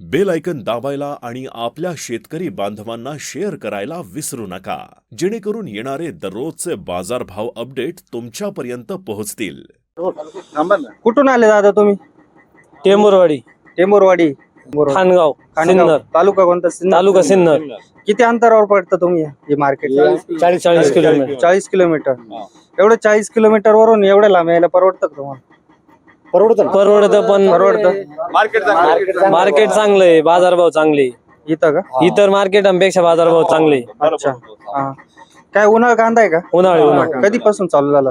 Bell icon दाबायला आणि आपल्या शेतकरी बांधवांना शेअर करायला विसरू नका. जेणेकरून येणारे दररोजचे बाजारभाव अपडेट तुमच्यापर्यंत पोहोचतील. कुठून आले दादा तुम्ही? टेंबुरवाडी. टेंबुरवाडी. खानगाव खाणगाव सिन्नर. तालुका कोणता? सिन्नर? तालुका सिन्नर. किती अंतरावर पडतं तुम्ही हे मार्केट चाळीस चाळीस किलोमीटर. चाळीस किलोमीटर. एवढं चाळीस किलोमीटर वरून एवढं लांब यायला परवडतं का तुम्हाला? परवडत पण परवडतं. मार्केट चांगलं आहे. बाजारभाव चांगले. इथं का? इतर मार्केटांपेक्षा बाजारभाव चांगले. अच्छा. हा. काय उन्हाळा कांदा आहे का? उन्हाळी उन्हाळी. कधीपासून चालू झाला?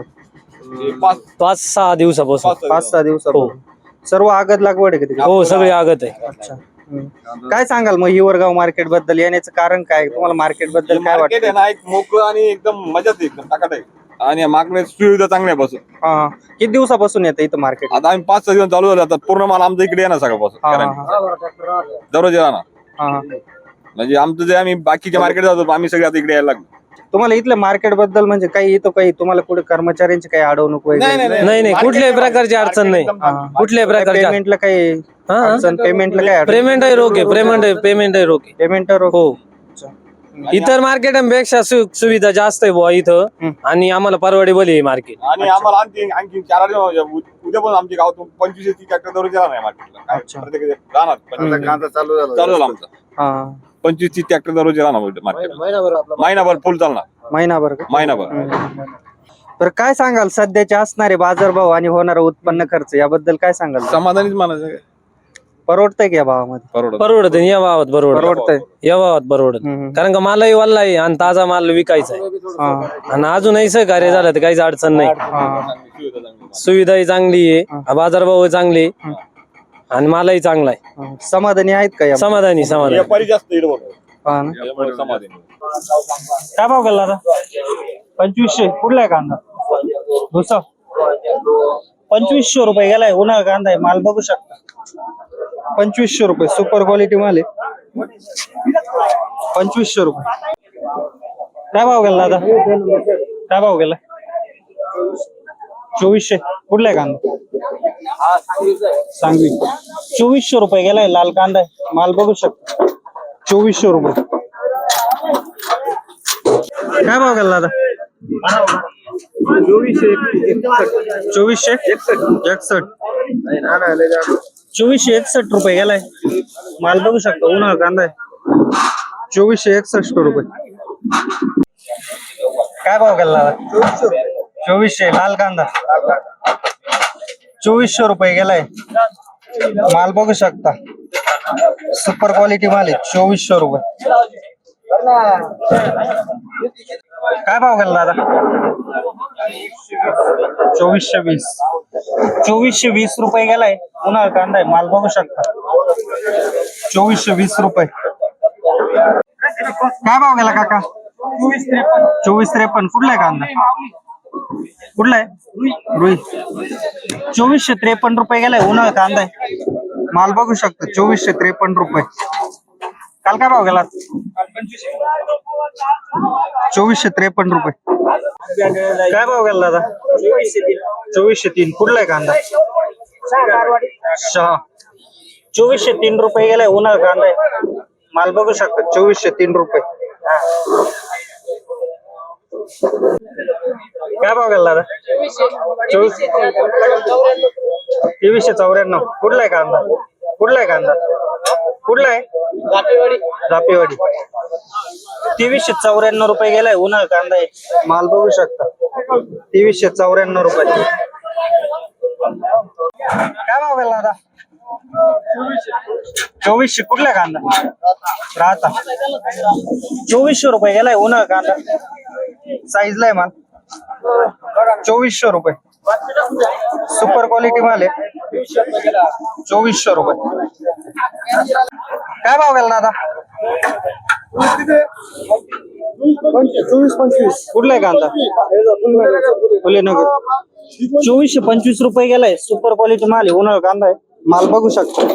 पाच सहा दिवसापासून. पाच सहा दिवसापासून. सर्व आगत लागवड आहे का तिकडे? हो सगळी आगत आहे. अच्छा. हम्म. काय सांगाल मग हिवरगाव मार्केटबद्दल? येण्याचं कारण काय? तुम्हाला मार्केटबद्दल काय मार्केट वाटतं आहे ना एक मोकळं आणि एकदम मजाच आहे एकदम टाकाट आहे. आणि मार्केट सुविधा चांगल्या बसून. हा हा. किती दिवसापासून येतं इथं मार्केट आता आम्ही पाच सहा दिवस चालू झाले आता पूर्ण माल आमच्या इकडे येणार हा, कारण दररोज येणार. हा हा. म्हणजे आमचं जे आम्ही बाकीच्या मार्केट जातो आम्ही सगळे आता इकडे यायला लागलो. तुम्हाला इथल्या मार्केटबद्दल म्हणजे काही इथं काही तुम्हाला कुठे कर्मचाऱ्यांची काही अडवणूक वगैरे? नाही, नाही नाही कुठल्याही प्रकारची अडचण नाही. कुठल्याही प्रकारची पेमेंटला काही हा, हा. अडचण पेमेंटला काय पेमेंट आहे रोखे पेमेंट आहे पेमेंट आहे रोखे. पेमेंट हो. इतर मार्केटांपेक्षा सु- सुविधा जास्त आहे बुवा इथं. आणि आम्हाला परवडेबल आहे मार्केट. आणि आम्हाला आणखी आणखी चार आठ दिवस उ- उद्या पण आमच्या गावातून पंचवीस तीस ट्रॅक्टर दररोज येणार आहे मार्केटला. काय अच्छा. प्रत्येक राहणार. पंचवीस-. चालू झाला. आमचा. हा. पंचवीस तीस ट्रॅक्टर दररोज राहणार मार्केटला. महिनाभर फुल चालणार. महिनाभर का? महिनाभर. तर काय सांगाल सध्याचे असणारे बाजारभाव आणि होणारा उत्पन्न खर्च याबद्दल काय सांगाल? समाधानीच मानायचं परवडतंय का या भावामध्ये? परवडत. परवडत या भावात परवडत परवडतंय. या भावात परवडत. हम्म. कारण का मालही वाढला आहे आणि ताजा माल विकायचा आहे हा. आणि अजूनही सहकार्य झालं तर काहीच अडचण नाही. हा. सुविधाही चांगली आहे. बाजारभाव चांगले आणि मालही चांगला आहे. हा. समाधानी आहेत का या? समाधानी समाधानी. व्यापारी जास्त येईल बघ. हा ना? त्यामुळे समाधानी. काय भाव गेला आता? पंचवीसशे. कुठला आहे कांदा? भुसा. पंचवीसशे रुपये गेलाय. उन्हाळा कांदा आहे. माल बघू शकता. पंचवीसशे रुपये. सुपर क्वालिटी माल आहे. पंचवीसशे रुपये. काय भाव गेला दादा? काय भाव गेला? चोवीसशे. कुठला आहे कांदा? सांगवी. चोवीसशे रुपये गेलाय. लाल कांदा आहे. माल बघू शकतो. चोवीसशे रुपये. काय भाव गेला दादा? चोवीसशे एकसष्ट चोवीसशे एकसष्ट रुपये गेलाय माल बघू शकतो उन्हाळा कांदा आहे चोवीसशे एकसष्ट रुपये काय भाव गेला चोवीसशे लाल कांदा चोवीसशे रुपये गेलाय माल बघू शकता सुपर क्वालिटी माल आहे चोवीसशे रुपये काय भाव गेला दादा चोवीसशे वीस. चोवीसशे वीस रुपये गेलाय. उन्हाळ कांदा आहे. माल बघू शकता. चोवीसशे वीस रुपये. काय भाव गेला काका? चोवीस त्रेपन्न. कुठला आहे कांदा? कुठला आहे? रुई. चोवीसशे त्रेपन्न रुपये गेलाय. उन्हाळ कांदा आहे. माल बघू शकता. चोवीसशे त्रेपन्न रुपये. काल काय भाव गेला? चोवीसशे त्रेपन्न रुपये. काय भाव गेला दादा? चोवीसशे तीन. कुठला आहे कांदा? सहा. चोवीसशे तीन रुपये गेलाय उन्हाळा कांदा आहे. माल बघू शकता चोवीसशे तीन रुपये. काय भाव गेला दादा? चोवीस तेवीसशे चौऱ्याण्णव. कुठला आहे कांदा? कुठला आहे कांदा? कुठला आहे? जापेवाडी तेवीसशे चौऱ्याण्णव रुपये गेलाय उन्हा कांदा आहे. माल बघू शकता. तेवीसशे चौऱ्याण्णव रुपये. काय भाव गेला दादा? चोवीसशे. कुठला कांदा? राहता. चोवीसशे रुपये गेलाय उन्हाळा कांदा. साईजला आहे माल. चोवीसशे रुपये. सुपर क्वालिटी माल आहे. चोवीसशे रुपये. काय भाव गेला दादा? चोवीस पंचवीस. कुठला आहे कांदा? फुलेनगर. चोवीसशे पंचवीस रुपये गेलाय. सुपर क्वालिटी माल आहे. उन्हाळा कांदा आहे. माल बघू शकता.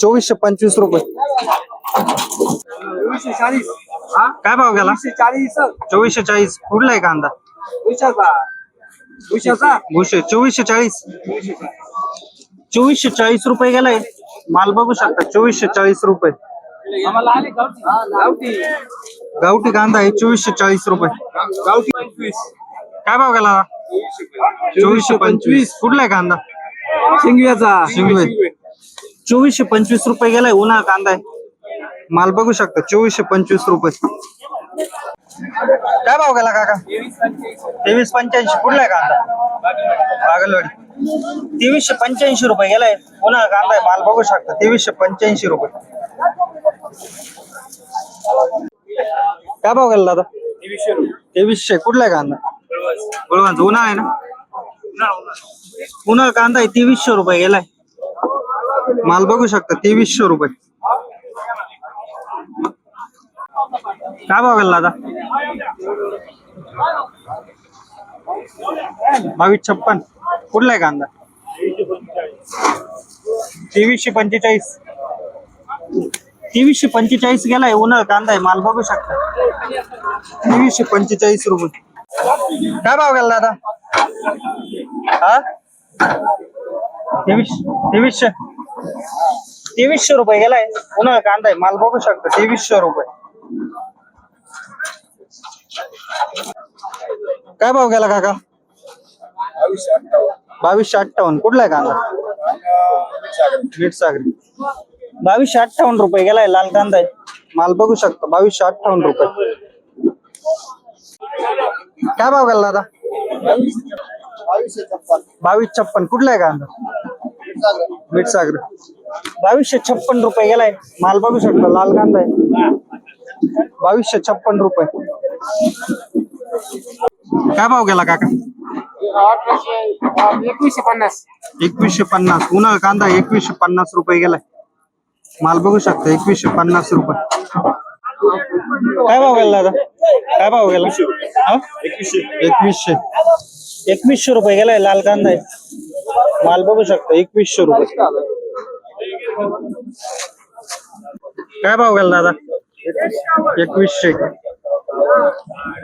चोवीसशे पंचवीस रुपये. काय भाव गेला? चोवीसशे चाळीस कुठला आहे कांदा? भुशे चोवीसशे चाळीस. चोवीसशे चाळीस रुपये गेलाय. माल बघू शकता. चोवीसशे चाळीस रुपये. गावठी. कांदा आहे चोवीसशे चाळीस रुपये. काय भाव गेला? चोवीसशे पंचवीस. कुठला आहे कांदा? शिंगव्याचा. शिंगवे. चोवीसशे पंचवीस रुपये गेलाय उन्हाळा कांदा आहे. माल बघू शकता चोवीसशे पंचवीस रुपये. काय भाव गेला काका? तेवीस पंच्याऐंशी. कुठला आहे कांदा? बागलवाडी. तेवीसशे पंच्याऐंशी रुपये गेलाय उन्हाळा कांदा आहे माल बघू शकता तेवीसशे पंच्याऐंशी रुपये. काय भाव गेला दादा तेवीसशे कुठला आहे कांदा गुळवांचा उन्हाळा आहे ना? उन्हाळा कांदा आहे. तेवीसशे रुपये गेलाय. माल बघू शकता. तेवीसशे रुपये. काय भाव गेला दादा बावीस छप्पन. कुठला आहे कांदा? तेवीसशे पंचेचाळीस. तेवीसशे पंचेचाळीस गेलाय उन्हा कांदा आहे माल बघू शकता. तेवीसशे पंचेचाळीस रुपये. काय भाव गेला दादा? हा? तेवीस तेवीसशे. तेवीसशे रुपये गेलाय उन्हा कांदा आहे माल बघू शकता तेवीसशे रुपये. काय भाव गेला काका? बावीसशे अठ्ठावन्न. कुठला आहे कांदा? मीठ सागरी. बावीसशे अठ्ठावन्न रुपये गेलाय लाल कांदा. आहे माल बघू शकता बावीसशे अठ्ठावन्न रुपये. काय भाव गेला दादा? बावीस छप्पन. कुठला आहे कांदा? मीठ सागर बावीसशे छप्पन रुपये गेलाय. माल बघू शकता लाल कांदा आहे. बावीसशे छप्पन रुपये. काय भाव गेला काका? एकवीसशे पन्नास. एकवीसशे पन्नास. उन्हाळा कांदा एकवीसशे पन्नास रुपये गेलाय. माल बघू शकता एकवीसशे पन्नास रुपये. काय भाव गेला दादा? काय भाव गेला? हा? एकवीसशे. एकवीसशे. रुपये गेलाय लाल कांदा आहे. माल बघू शकता एकवीसशे रुपये. काय भाव गेला दादा? एकवीसशे.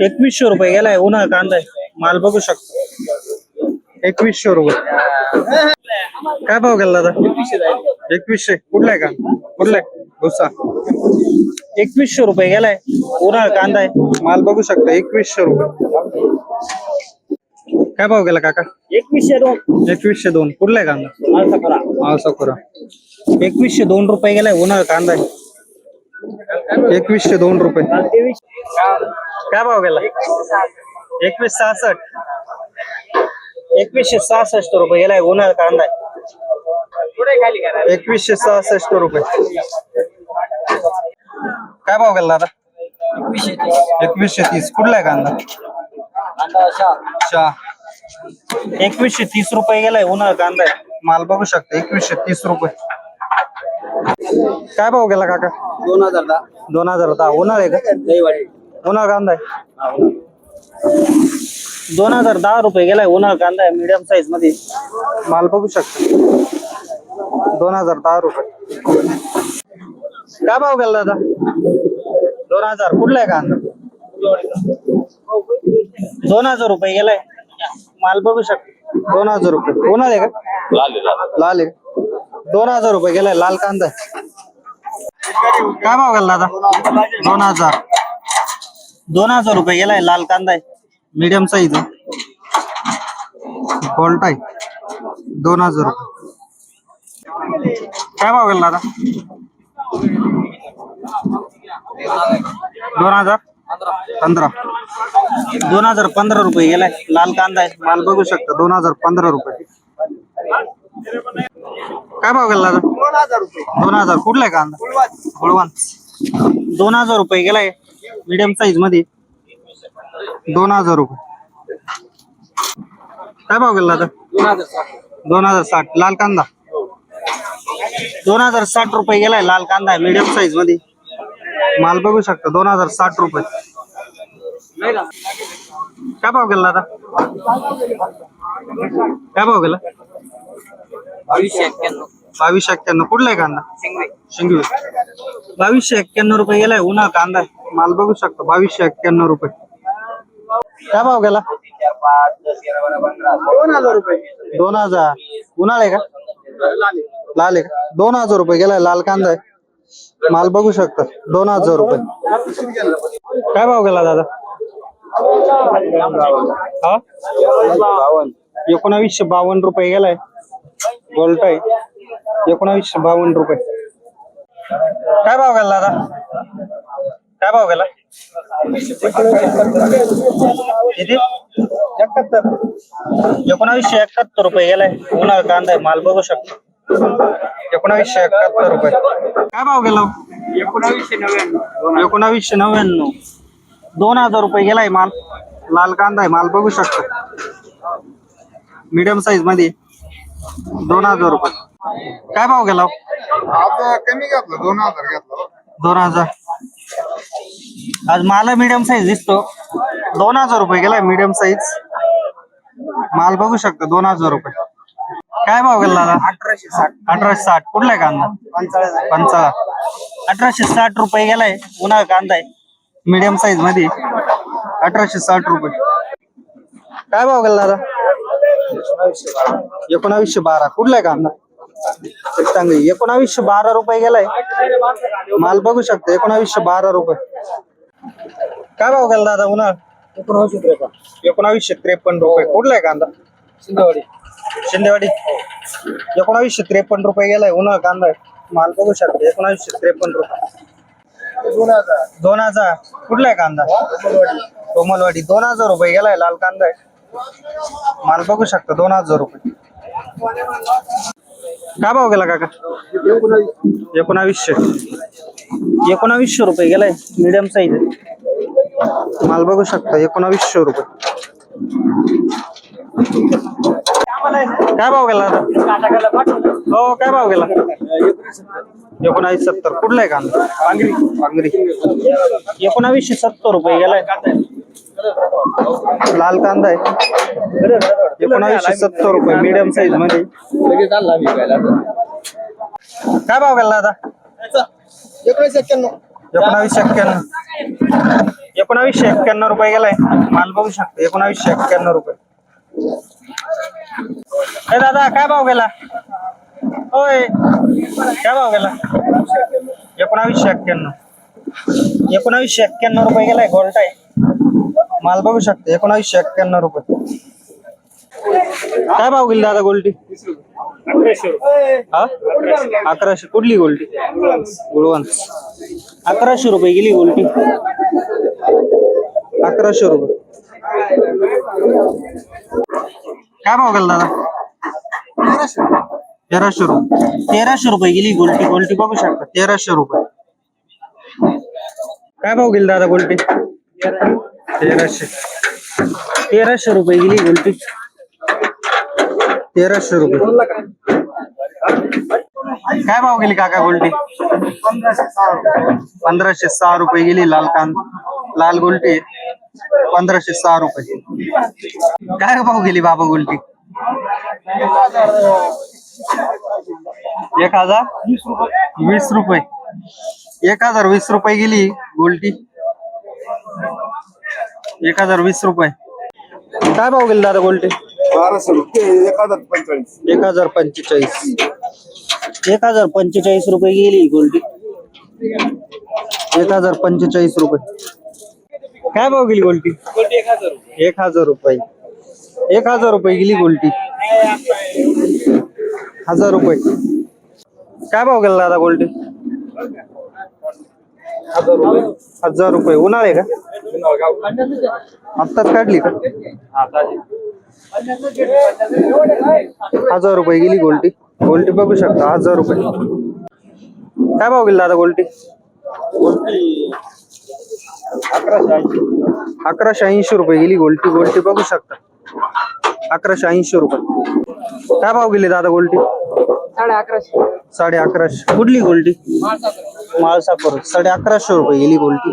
एकवीसशे रुपये गेलाय उन्हाळा कांदा आहे. माल बघू शकता. एकवीसशे रुपये. काय भाव गेला दादा? एकवीसशे. कुठलाय का? कुठलाय? भुसा. एकवीसशे रुपये गेलाय. उन्हाळा कांदा आहे. माल बघू शकता. एकवीसशे रुपये. काय भाव गेला काका? एकवीसशे दोन. एकवीसशे दोन. कुठलाय कांदा? आळसापुरा एकवीसशे दोन रुपये गेलाय. उन्हाळा कांदा आहे. एकवीसशे दोन रुपये. काय भाव गेला? एकवीस सहासष्ट. एकवीसशे सहासष्ट रुपये. गेलाय उन्हाळा कांदा आहे. एकवीसशे सहासष्ट रुपये. काय भाव गेला दादा? एकवीसशे तीस. कुठला आहे कांदा? एकवीसशे तीस रुपये गेलाय उन्हाळा कांदा आहे. माल बघू शकता एकवीसशे तीस रुपये. काय भाव गेला काका? दोन हजार दहा. दोन हजार दहा. उन्हाळा आहे का? उन्हाळा कांदा आहे. दोन हजार दहा रुपये गेलाय उन्हाळा कांदा आहे मीडियम साईजमध्ये. माल बघू शकता. दोन हजार दहा रुपये. काय भाव गेला दादा? दोन हजार. कुठला आहे कांदा? दोन हजार रुपये गेलाय. माल बघू शकता. दोन हजार रुपये. उन्हाळा आहे का? लाल आहे. दोन हजार रुपये गेलाय लाल कांदा आहे. काय भाव गेला दादा? दोन हजार. दोन हजार रुपये गेलाय लाल कांदा आहे. मीडियम साईज गोल्ट आहे. दोन हजार रुपये. काय भाव गेला दादा? दोन हजार? पंधरा. दोन हजार पंधरा रुपये गेलाय. लाल कांदा आहे. माल बघू शकता. दोन हजार पंधरा रुपये. काय भाव गेला दादा? दोन हजार. कुठला आहे कांदा? गुळवान दोन हजार रुपये गेलाय. मीडियम साईजमध्ये. दोन हजार रुपये. काय भाव गेला दादा दोन हजार साठ. लाल कांदा. दोन हजार साठ रुपये गेलाय लाल कांदा आहे मीडियम साईजमध्ये. माल बघू शकता दोन हजार साठ रुपये. काय भाव गेला दादा काय भाव गेला? बावीसशे एक्क्याण्णव. कुठला आहे कांदा? शिंगवी. बावीसशे एक्क्याण्णव रुपये गेलाय उन्हा कांदा. आहे. माल बघू शकतो बावीसशे एक्क्याण्णव रुपये. काय भाव गेला? दोन हजार रुपये. दोन हजार. उन्हाळे का? लाल आहे का? दोन हजार रुपये गेलाय लाल कांदा आहे. माल बघू शकता. दोन हजार रुपये. काय भाव गेला दादा? हा? एकोणावीसशे बावन्न रुपये गेलाय. गोल्ट आहे. एकोणावीसशे बावन्न रुपये. काय भाव गेला दादा? काय भाव गेला? किती? एकाहत्तर. एकोणावीसशे एकाहत्तर रुपये गेलाय. उन्हाळा कांदा आहे माल बघू शकतो. एकोणावीसशे एकाहत्तर रुपये. काय भाव गेला? एकोणावीसशे नव्याण्णव. एकोणावीसशे नव्याण्णव. दोन हजार रुपये गेलाय माल. लाल कांदा आहे माल बघू शकतो. मीडियम साईजमध्ये. दोन हजार रुपये. काय भाव गेला? कमी घेतलं दोन हजार घेतलं. दोन हजार. आज मला मीडियम साईज दिसतो. दोन हजार रुपये गेलाय मीडियम साईज माल बघू शकतो दोन हजार रुपये. काय भाव गेला दादा? अठराशे साठ. अठराशे साठ. कुठला आहे कांदा? पंचाळा अठराशे साठ रुपये गेलाय. उन्हाळा कांदा आहे. मीडियम साईजमध्ये. अठराशे साठ रुपये. काय भाव गेला दादा? एकोणावीसशे बारा. कुठला आहे कांदा? चांगली. एकोणावीसशे बारा रुपये गेलाय. माल बघू शकतो एकोणावीसशे बारा रुपये. काय भाव गेला दादा उन्हाळा? एकोणावीसशे त्रेपन्न एकोणावीसशे त्रेपन्न रुपये. कुठला आहे कांदा? शिंदेवाडी. शिंदेवाडी. एकोणावीसशे त्रेपन्न रुपये गेलाय उन्हाळा कांदा. माल बघू शकतो एकोणावीसशे त्रेपन्न रुपये. दोन हजार. दोन हजार कुठला आहे कांदा? कोमलवाडी दोन हजार रुपये गेलाय लाल कांदा आहे. माल बघू शकतो दोन हजार रुपये. काय भाव गेला काका? एकोणावीसशे. एकोणावीसशे रुपये गेलाय मीडियम साईज माल बघू शकता एकोणावीसशे रुपये. काय भाव गेला आता? हो काय भाव गेला? एकोणावीस सत्तर. कुठला आहे कांदा? पांगरी. पांगरी. एकोणावीसशे सत्तर रुपये गेलाय. लाल कांदा आहे. एकोणावीसशे सत्तर रुपये मीडियम साईजमध्ये. काय भाव गेला दादा? एकोणीसशे एक्क्याण्णव एकोणावीसशे एक्क्याण्णव. एकोणावीसशे एक्क्याण्णव रुपये गेलाय. माल बघू शकतो एकोणावीसशे एक्क्याण्णव रुपये. हे दादा काय भाव गेला? होय. काय भाव गेला? एकोणावीसशे एक्क्याण्णव. एकोणावीसशे एक्क्याण्णव रुपये गेलाय गोल्ट आहे. माल बघू शकतो एकोणावीसशे एक्क्याण्णव रुपये. काय भाव गेली दादा गोल्टी? हा? अकराशे. कुठली गोल्टी? गुळवंत. अकराशे रुपये गेली गोल्टी. अकराशे रुपये. काय भाव गेला दादा? तेराशे रुपये. तेराशे रुपये गेली गोल्टी. गोल्टी बघू शकता तेराशे रुपये. काय भाव गेली दादा गोल्टी? तेराशे. तेराशे रुपये गेली गोल्टी तेराशे रुपये. काय भाव गेली काका गोल्टी? पंधराशे सहा रुपये गेली लाल कान. लाल गोल्टी. पंधराशे सहा रुपये. काय भाव गेली बाबा गोल्टी? एक हज़ार? वीस रुपये. एक हज़ार वीस रुपये गेली गोल्टी. एक हजार वीस रुपये. काय भाव गेली दादा गोल्टी बाराशे रुपये एक हजार पंचेचाळीस. एक हजार पंचेचाळीस. एक हजार पंचेचाळीस रुपये गेली गोल्टी एक हजार पंचेचाळीस रुपये. काय भाव गेली गोल्टी एक हजार रुपये. एक हजार रुपये गेली गोल्टी हजार रुपये. काय भाव गेला दादा गोल्टी हजार रुपये. उन्हाळे का? आत्ताच काढली का? हजार रुपये गेली गोल्टी. गोल्टी बघू शकता हजार रुपये. काय भाव गेली दादा गोल्टी? अकराशे ऐंशी रुपये गेली गोल्टी. गोल्टी बघू शकता. अकराशे ऐंशी रुपये. काय भाव गेली दादा गोल्टी? साडे अकराशे. कुठली गोल्टी माळसापर साडे अकराशे रुपये गेली गोल्टी